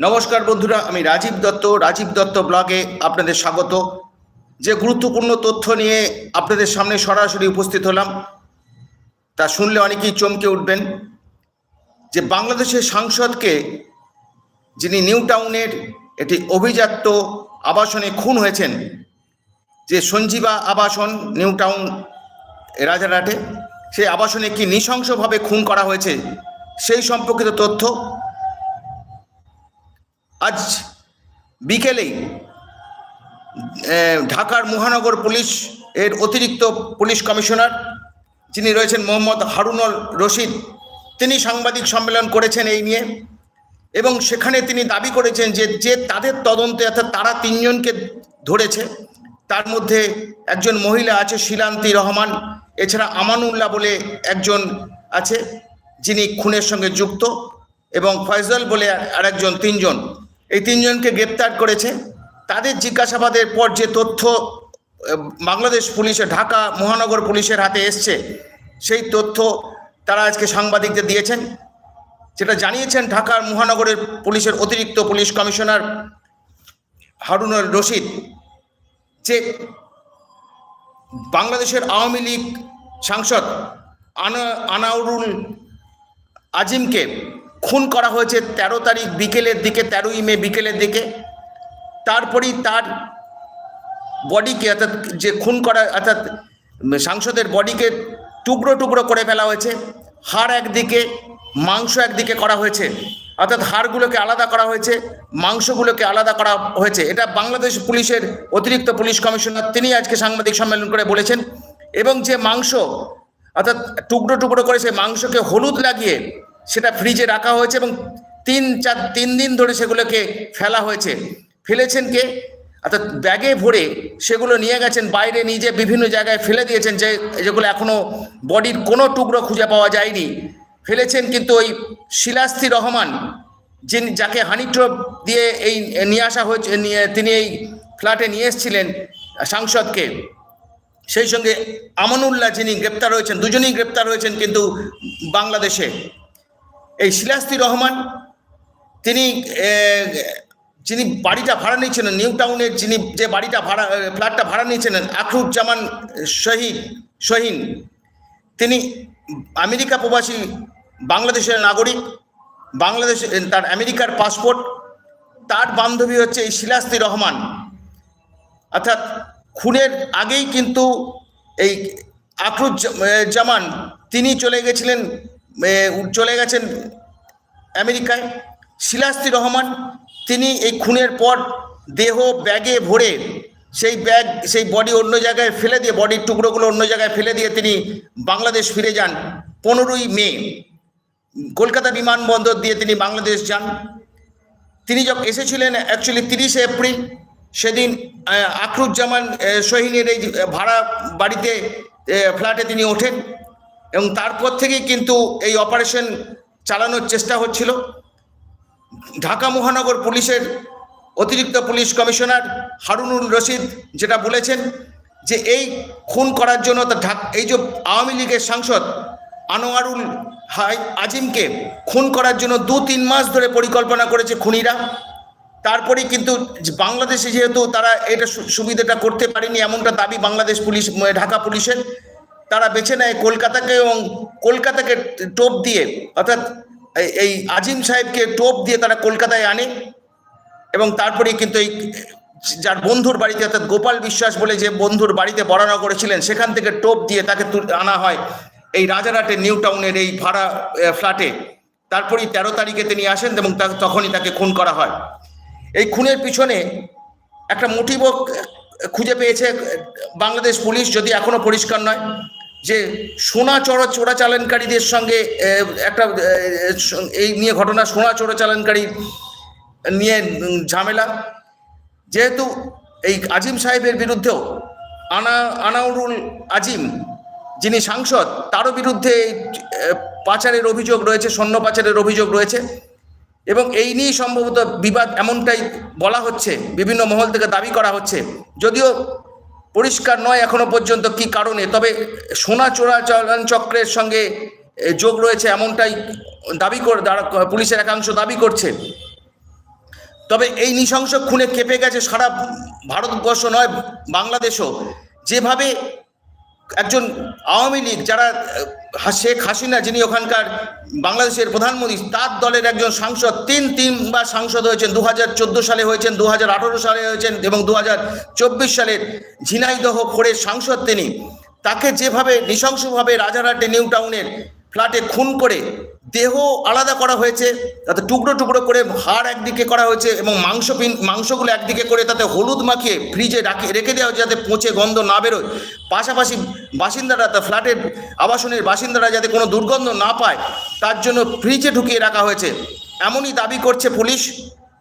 নমস্কার বন্ধুরা, আমি রাজীব দত্ত রাজীব দত্ত ব্লগে আপনাদের স্বাগত। যে গুরুত্বপূর্ণ তথ্য নিয়ে আপনাদের সামনে সরাসরি উপস্থিত হলাম, তা শুনলে অনেকেই চমকে উঠবেন। যে বাংলাদেশের সাংসদকে, যিনি নিউ টাউনের একটি অভিজাত্য আবাসনে খুন হয়েছেন, যে সঞ্জীবা আবাসন নিউ টাউন রাজারহাটে সেই আবাসনে কি নৃশংসভাবে খুন করা হয়েছে, সেই সম্পর্কিত তথ্য আজ বিকেলেই ঢাকার মহানগর পুলিশ এর অতিরিক্ত পুলিশ কমিশনার যিনি রয়েছেন মোহাম্মদ হারুনল রশিদ, তিনি সাংবাদিক সম্মেলন করেছেন এই নিয়ে এবং সেখানে তিনি দাবি করেছেন যে যে তাদের তদন্তে অর্থাৎ তারা তিনজনকে ধরেছে, তার মধ্যে একজন মহিলা আছে, শিলান্তি রহমান, এছাড়া আমানুল্লাহ বলে একজন আছে, যিনি খুনের সঙ্গে যুক্ত এবং ফয়জল বলে আরেকজন তিনজন। এই তিনজনকে গ্রেপ্তার করেছে। তাদের জিজ্ঞাসাবাদের পর যে তথ্য বাংলাদেশ পুলিশে, ঢাকা মহানগর পুলিশের হাতে এসছে, সেই তথ্য তারা আজকে সাংবাদিকদের দিয়েছেন। যেটা জানিয়েছেন ঢাকার মহানগরের পুলিশের অতিরিক্ত পুলিশ কমিশনার হারুনুর রশিদ যে বাংলাদেশের আওয়ামী লীগ সাংসদ আনা আনাউরুল আজিমকে খুন করা হয়েছে তেরো তারিখ বিকেলের দিকে, তেরোই মে বিকেলের দিকে। তারপরেই তার বডিকে অর্থাৎ যে খুন করা, অর্থাৎ সাংসদের বডিকে টুকরো টুকরো করে ফেলা হয়েছে। হাড় একদিকে, মাংস একদিকে করা হয়েছে। অর্থাৎ হাড়গুলোকে আলাদা করা হয়েছে, মাংসগুলোকে আলাদা করা হয়েছে। এটা বাংলাদেশ পুলিশের অতিরিক্ত পুলিশ কমিশনার, তিনি আজকে সাংবাদিক সম্মেলন করে বলেছেন। এবং যে মাংস, অর্থাৎ টুকরো টুকরো করে সেই মাংসকে হলুদ লাগিয়ে সেটা ফ্রিজে রাখা হয়েছে এবং তিন চার, তিন দিন ধরে সেগুলোকে ফেলা হয়েছে। ফেলেছেন কে? অর্থাৎ ব্যাগে ভরে সেগুলো নিয়ে গেছেন, বাইরে নিজে বিভিন্ন জায়গায় ফেলে দিয়েছেন যে যেগুলো এখনও বডির কোনো টুকরো খুঁজে পাওয়া যায়নি। ফেলেছেন কিন্তু ওই শিলাস্তি রহমান, যিনি যাকে হানি ট্রপ দিয়ে এই নিয়ে আসা হয়েছে, নিয়ে তিনি এই ফ্ল্যাটে নিয়ে এসেছিলেন সাংসদকে। সেই সঙ্গে আমানুল্লাহ যিনি গ্রেপ্তার হয়েছেন, দুজনেই গ্রেপ্তার হয়েছেন কিন্তু বাংলাদেশে। এই শিলাস্তি রহমান, তিনি যিনি বাড়িটা ভাড়া নিয়েছিলেন, নিউ টাউনের যিনি যে বাড়িটা ভাড়া ফ্ল্যাটটা ভাড়া নিয়েছিলেন, আখরুজ্জামান শহীদ, শহীন, তিনি আমেরিকা প্রবাসী, বাংলাদেশের নাগরিক, বাংলাদেশ তার আমেরিকার পাসপোর্ট, তার বান্ধবী হচ্ছে এই শিলাস্তি রহমান। অর্থাৎ খুনের আগেই কিন্তু এই আখরুজ্জামান তিনি চলে গেছিলেন চলে গেছেন আমেরিকায়। শিলাস্তি রহমান তিনি এই খুনের পর দেহ ব্যাগে ভরে সেই ব্যাগ সেই বডি অন্য জায়গায় ফেলে দিয়ে বডির টুকরোগুলো অন্য জায়গায় ফেলে দিয়ে তিনি বাংলাদেশ ফিরে যান পনেরোই মে। কলকাতা বিমানবন্দর দিয়ে তিনি বাংলাদেশ যান। তিনি যখন এসেছিলেন অ্যাকচুয়ালি তিরিশে এপ্রিল সেদিন আখরুজ্জামান আহ, এই ভাড়া বাড়িতে ফ্ল্যাটে তিনি ওঠেন। এবং তারপর থেকেই কিন্তু এই অপারেশন চালানোর চেষ্টা হচ্ছিল। ঢাকা মহানগর পুলিশের অতিরিক্ত পুলিশ কমিশনার হারুনুর রশিদ যেটা বলেছেন যে এই খুন করার জন্য এই যে আওয়ামী লীগের সাংসদ আনোয়ারুল হাই আজিমকে খুন করার জন্য দু তিন মাস ধরে পরিকল্পনা করেছে খুনিরা। তারপরেই কিন্তু বাংলাদেশে যেহেতু তারা এটা সুবিধাটা করতে পারেনি, এমনটা দাবি বাংলাদেশ পুলিশ ঢাকা পুলিশের। তারা বেছে নেয় কলকাতাকে এবং কলকাতাকে টোপ দিয়ে, অর্থাৎ এই- আজিম সাহেবকে টোপ দিয়ে তারা কলকাতায় আনে। এবং তারপরেই কিন্তু এই যার বন্ধুর বাড়িতে, অর্থাৎ গোপাল বিশ্বাস বলে যে বন্ধুর বাড়িতে বরানা করেছিলেন, সেখান থেকে টোপ দিয়ে তাকে আনা হয় এই রাজারহাটে নিউ টাউনের এই ভাড়া ফ্ল্যাটে। তারপরেই তেরো তারিখে তিনি আসেন এবং তখনই তাকে খুন করা হয়। এই খুনের পিছনে একটা মোটিভও খুঁজে পেয়েছে বাংলাদেশ পুলিশ, যদি এখনও পরিষ্কার নয়। যে সোনা চোরা চোরাচালানকারীদের সঙ্গে একটা এই নিয়ে ঘটনা, সোনা চোরাচালানকারী নিয়ে ঝামেলা। যেহেতু এই আজিম সাহেবের বিরুদ্ধেও, আনা, আনাউরুল আজিম যিনি সাংসদ, তারও বিরুদ্ধে পাচারের অভিযোগ রয়েছে, স্বর্ণ পাচারের অভিযোগ রয়েছে। এবং এই নিয়েই সম্ভবত বিবাদ এমনটাই বলা হচ্ছে, বিভিন্ন মহল থেকে দাবি করা হচ্ছে। যদিও পরিষ্কার নয় এখনও পর্যন্ত কি কারণে, তবে সোনা চোরাচালান চক্রের সঙ্গে যোগ রয়েছে এমনটাই দাবি করে পুলিশের একাংশ দাবি করছে। তবে এই নৃশংস খুনে কেঁপে গেছে সারা ভারতবর্ষ নয়, বাংলাদেশও। যেভাবে একজন আওয়ামী লীগ যারা শেখ হাসিনা যিনি ওখানকার বাংলাদেশের প্রধানমন্ত্রী, তার দলের একজন সাংসদ, তিন তিনবার সাংসদ হয়েছেন দু হাজার চোদ্দ সালে হয়েছেন দু হাজার আঠারো সালে হয়েছেন এবং দু হাজার চব্বিশ সালের ঝিনাইদহ ফোরের সাংসদ তিনি। তাকে যেভাবে নৃশংসভাবে রাজারহাটে, নিউ টাউনের ফ্ল্যাটে খুন করে দেহ আলাদা করা হয়েছে, তাতে টুকরো টুকরো করে হাড় একদিকে করা হয়েছে এবং মাংস মাংসগুলো একদিকে করে তাতে হলুদ মাখিয়ে ফ্রিজে রাখে, রেখে দেওয়া হয়েছে যাতে পচে গন্ধ না বেরোয়। পাশাপাশি বাসিন্দারা তা ফ্ল্যাটের আবাসনের বাসিন্দারা যাতে কোনো দুর্গন্ধ না পায়, তার জন্য ফ্রিজে ঢুকিয়ে রাখা হয়েছে। এমনই দাবি করছে পুলিশ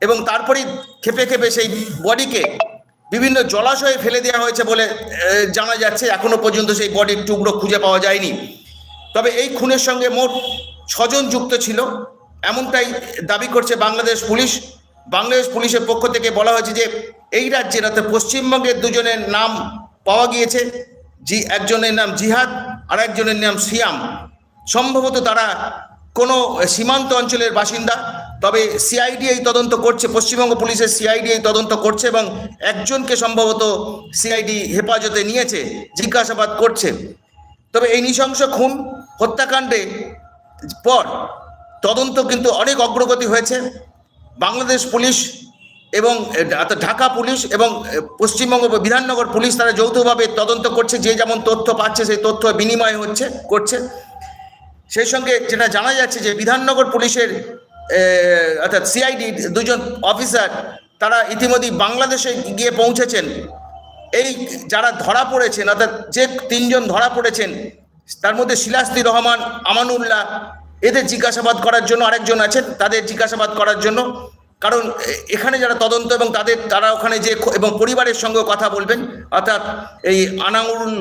এবং তারপরেই খেপে খেপে সেই বডিকে বিভিন্ন জলাশয়ে ফেলে দেওয়া হয়েছে বলে জানা যাচ্ছে। এখনও পর্যন্ত সেই বডির টুকরো খুঁজে পাওয়া যায়নি। তবে এই খুনের সঙ্গে মোট ছজন যুক্ত ছিল। এমনটাই দাবি করছে বাংলাদেশ পুলিশ। বাংলাদেশ পুলিশের পক্ষ থেকে বলা হয়েছে যে, এই রাজ্যের অর্থাৎ পশ্চিমবঙ্গের দুজনের নাম পাওয়া গিয়েছে। জি, একজনের নাম জিহাদ আর একজনের নাম সিয়াম। সম্ভবত তারা কোনো সীমান্ত অঞ্চলের বাসিন্দা। তবে সিআইডি এই তদন্ত করছে, পশ্চিমবঙ্গ পুলিশের সিআইডি এই তদন্ত করছে এবং একজনকে সম্ভবত সিআইডি হেফাজতে নিয়েছে, জিজ্ঞাসাবাদ করছে। তবে এই নৃশংস খুন হত্যাকাণ্ডে পর তদন্ত কিন্তু অনেক অগ্রগতি হয়েছে। বাংলাদেশ পুলিশ এবং ঢাকা পুলিশ এবং পশ্চিমবঙ্গ বিধাননগর পুলিশ তারা যৌথভাবে তদন্ত করছে, যে যেমন তথ্য পাচ্ছে সেই তথ্য বিনিময় হচ্ছে, করছে। সেই সঙ্গে যেটা জানা যাচ্ছে যে বিধাননগর পুলিশের অর্থাৎ সিআইডি দুজন অফিসার তারা ইতিমধ্যেই বাংলাদেশে গিয়ে পৌঁছেছেন। এই যারা ধরা পড়েছেন, অর্থাৎ যে তিনজন ধরা পড়েছেন তার মধ্যে শিলাস্তি রহমান, আমানুল্লাহ, এদের জিজ্ঞাসাবাদ করার জন্য আরেকজন আছেন, তাদের জিজ্ঞাসাবাদ করার জন্য। কারণ এখানে যারা তদন্ত এবং তাদের, তারা ওখানে যে এবং পরিবারের সঙ্গে কথা বলবেন, অর্থাৎ এই আনাউরুল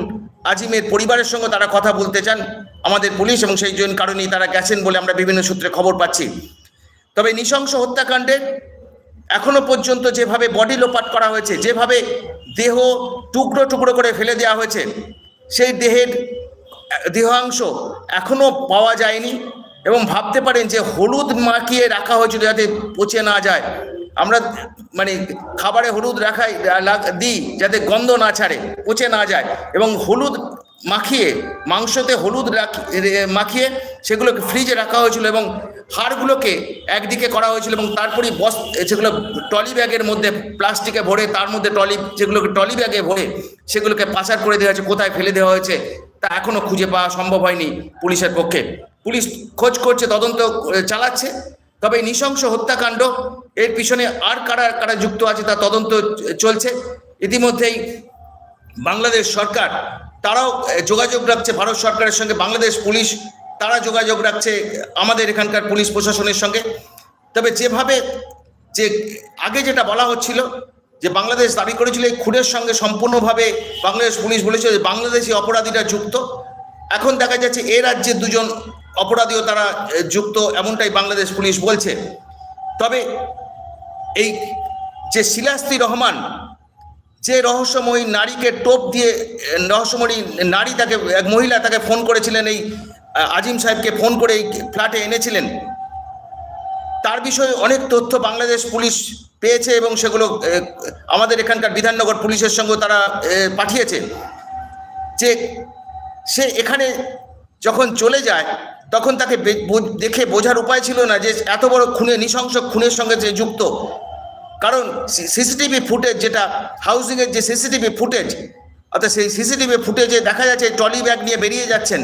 আজিমের পরিবারের সঙ্গে তারা কথা বলতে চান আমাদের পুলিশ এবং সেই জন্য কারণেই তারা গেছেন বলে আমরা বিভিন্ন সূত্রে খবর পাচ্ছি। তবে নৃশংস হত্যাকাণ্ডে এখনও পর্যন্ত যেভাবে বডি লোপাট করা হয়েছে, যেভাবে দেহ টুকরো টুকরো করে ফেলে দেওয়া হয়েছে, সেই দেহের দেহাংশ এখনও পাওয়া যায়নি এবং ভাবতে পারেন যে হলুদ মাখিয়ে রাখা হয়েছিল যাতে পচে না যায়। আমরা মানে খাবারে হলুদ রাখাই দিই যাতে গন্ধ না ছাড়ে, পচে না যায় এবং হলুদ মাখিয়ে, মাংসতে হলুদ মাখিয়ে সেগুলোকে ফ্রিজে রাখা হয়েছিল এবং হাড়গুলোকে একদিকে করা হয়েছিল এবং তারপরেই বস সেগুলো টলি ব্যাগের মধ্যে প্লাস্টিকে ভরে, তার মধ্যে টলি যেগুলোকে টলি ব্যাগে ভরে সেগুলোকে পাচার করে দেওয়া হয়েছে, কোথায় ফেলে দেওয়া হয়েছে, তা এখনও খুঁজে পাওয়া সম্ভব হয়নি পুলিশের পক্ষে। পুলিশ খোঁজ করছে, তদন্ত চালাচ্ছে, তবে নৃশংস হত্যাকাণ্ড, এর পিছনে আর কারা কারা যুক্ত আছে তা তদন্ত চলছে। ইতিমধ্যেই বাংলাদেশ সরকার, তারাও যোগাযোগ রাখছে, ভারত সরকারের সঙ্গে বাংলাদেশ পুলিশ তারা যোগাযোগ রাখছে আমাদের এখানকার পুলিশ প্রশাসনের সঙ্গে। তবে যেভাবে যে আগে যেটা বলা হচ্ছিল যে বাংলাদেশ দাবি করেছিল এই খুনের সঙ্গে সম্পূর্ণভাবে বাংলাদেশ পুলিশ বলেছিল যে বাংলাদেশি অপরাধীরা যুক্ত। এখন দেখা যাচ্ছে এ রাজ্যে দুজন অপরাধীও তারা যুক্ত, এমনটাই বাংলাদেশ পুলিশ বলছে। তবে এই যে শিলাস্তি রহমান, যে রহস্যময়ী নারীকে টোপ দিয়ে রহস্যময়ী নারী তাকে, এক মহিলা তাকে ফোন করেছিলেন এই আজিম সাহেবকে ফোন করে এই ফ্ল্যাটে এনেছিলেন। তার বিষয়ে অনেক তথ্য বাংলাদেশ পুলিশ পেয়েছে এবং সেগুলো আমাদের এখানকার বিধাননগর পুলিশের সঙ্গে তারা পাঠিয়েছে। যে সে এখানে যখন চলে যায়, তখন তাকে দেখে বোঝার উপায় ছিল না যে এত বড় খুনে, নৃশংস খুনের সঙ্গে যে যুক্ত। কারণ সিসিটিভি ফুটেজ যেটা হাউসিংয়ের যে সিসিটিভি ফুটেজ, অর্থাৎ সেই সিসিটিভি ফুটেজে দেখা যাচ্ছে ট্রলি ব্যাগ নিয়ে বেরিয়ে যাচ্ছেন।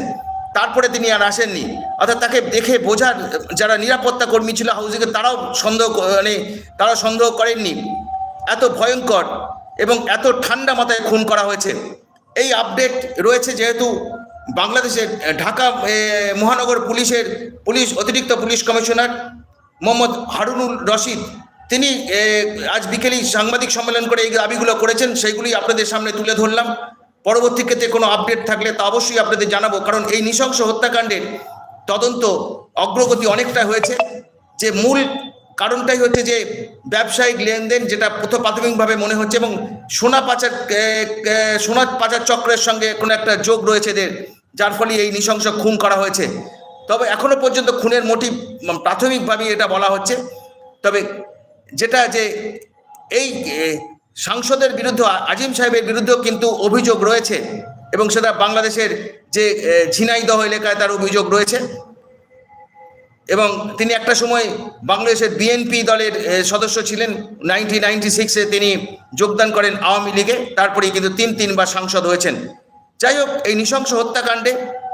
তারপরে তিনি আর আসেননি। অর্থাৎ তাকে দেখে বোঝার যারা নিরাপত্তা কর্মী ছিল হাউজিংয়ের তারাও সন্দেহ মানে তারাও সন্দেহ করেননি। এত ভয়ঙ্কর এবং এত ঠান্ডা মাথায় খুন করা হয়েছে। এই আপডেট রয়েছে যেহেতু বাংলাদেশের ঢাকা মহানগর পুলিশের পুলিশ, অতিরিক্ত পুলিশ কমিশনার মোহাম্মদ হারুনুল রশিদ। তিনি আজ বিকেলেই সাংবাদিক সম্মেলন করে এই দাবিগুলো করেছেন, সেইগুলি আপনাদের সামনে তুলে ধরলাম। পরবর্তী ক্ষেত্রে কোনো আপডেট থাকলে তা অবশ্যই আপনাদের জানাব। কারণ এই নৃশংস হত্যাকাণ্ডের তদন্ত অগ্রগতি অনেকটা হয়েছে। যে মূল কারণটাই হচ্ছে যে ব্যবসায়িক লেনদেন যেটা প্রথম প্রাথমিকভাবে মনে হচ্ছে এবং সোনা পাচার সোনা পাচার চক্রের সঙ্গে কোনো একটা যোগ রয়েছে এদের, যার ফলে এই নৃশংস খুন করা হয়েছে। তবে এখনও পর্যন্ত খুনের মোটিভ প্রাথমিকভাবে এটা বলা হচ্ছে। তবে যেটা যে এই সাংসদের বিরুদ্ধে, আজিম সাহেবের বিরুদ্ধেও কিন্তু অভিযোগ রয়েছে এবং সেটা বাংলাদেশের যে ঝিনাইদহ এলাকায় তার অভিযোগ রয়েছে। এবং তিনি একটা সময় বাংলাদেশের বিএনপি দলের সদস্য ছিলেন। নাইনটিন নাইনটি সিক্সে তিনি যোগদান করেন আওয়ামী লীগে। তারপরেই কিন্তু তিন, তিনবার সাংসদ হয়েছেন। যাই হোক, এই নৃশংস হত্যাকাণ্ডে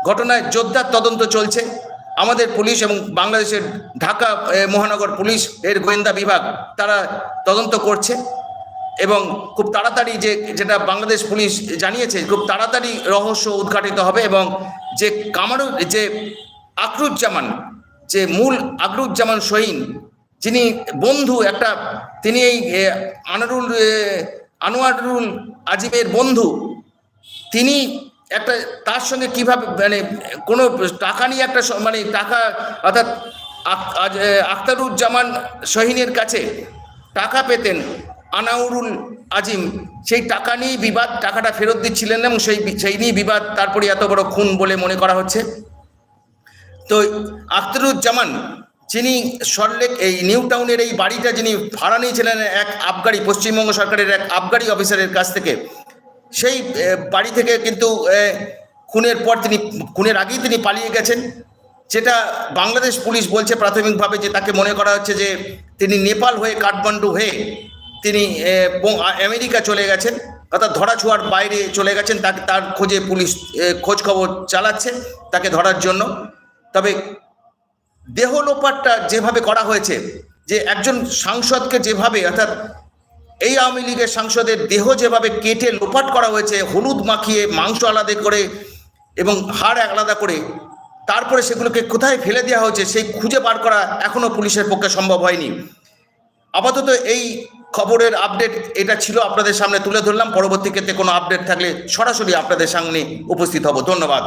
ঘটনায় জোরদার তদন্ত চলছে। আমাদের পুলিশ এবং বাংলাদেশের ঢাকা মহানগর পুলিশ, এর গোয়েন্দা বিভাগ, তারা তদন্ত করছে। এবং খুব তাড়াতাড়ি যে, যেটা বাংলাদেশ পুলিশ জানিয়েছে, খুব তাড়াতাড়ি রহস্য উদ্ঘাটিত হবে এবং যে কামারু, যে আকরুজ্জামান যে মূল আকরুজ্জামান শহীন, যিনি বন্ধু, একটা, তিনি এই আনারুল আনোয়ারুল আজিমের বন্ধু, তিনি একটা, তার সঙ্গে কীভাবে মানে কোনো টাকা নিয়ে একটা মানে টাকা, অর্থাৎ আখতারুজ্জামান শহীনের কাছে টাকা পেতেন আনাউরুল আজিম, সেই টাকা নিয়েই বিবাদ, টাকাটা ফেরত দিচ্ছিলেন এবং সেই সেই নিয়েই বিবাদ, তারপরে এত বড় খুন বলে মনে করা হচ্ছে। তো আখতারুজ্জামান, যিনি সল্টলেক, এই নিউ টাউনের এই বাড়িটা যিনি ভাড়া নিয়েছিলেন এক আবগারি, পশ্চিমবঙ্গ সরকারের এক আবগারি অফিসারের কাছ থেকে, সেই বাড়ি থেকে কিন্তু খুনের পর তিনি, খুনের আগেই তিনি পালিয়ে গেছেন। যেটা বাংলাদেশ পুলিশ বলছে প্রাথমিকভাবে যে তাকে মনে করা হচ্ছে যে তিনি নেপাল হয়ে কাঠমান্ডু হয়ে তিনি আমেরিকা চলে গেছেন, অর্থাৎ ধরাছোঁয়ার বাইরে চলে গেছেন, তাকে তার খোঁজে পুলিশ খোঁজ খবর চালাচ্ছে তাকে ধরার জন্য। তবে দেহ লোপাটটা যেভাবে করা হয়েছে, যে একজন সাংসদকে যেভাবে, অর্থাৎ এই আওয়ামী লীগের সাংসদের দেহ যেভাবে কেটে লোপাট করা হয়েছে, হলুদ মাখিয়ে, মাংস আলাদা করে এবং হাড় আলাদা করে, তারপরে সেগুলোকে কোথায় ফেলে দেওয়া হয়েছে, সেই খুঁজে বার করা এখনও পুলিশের পক্ষে সম্ভব হয়নি। আপাতত এই খবরের আপডেট এটা ছিল আপনাদের সামনে তুলে ধরলাম। পরবর্তী ক্ষেত্রে কোনো আপডেট থাকলে সরাসরি আপনাদের সামনে উপস্থিত হব। ধন্যবাদ।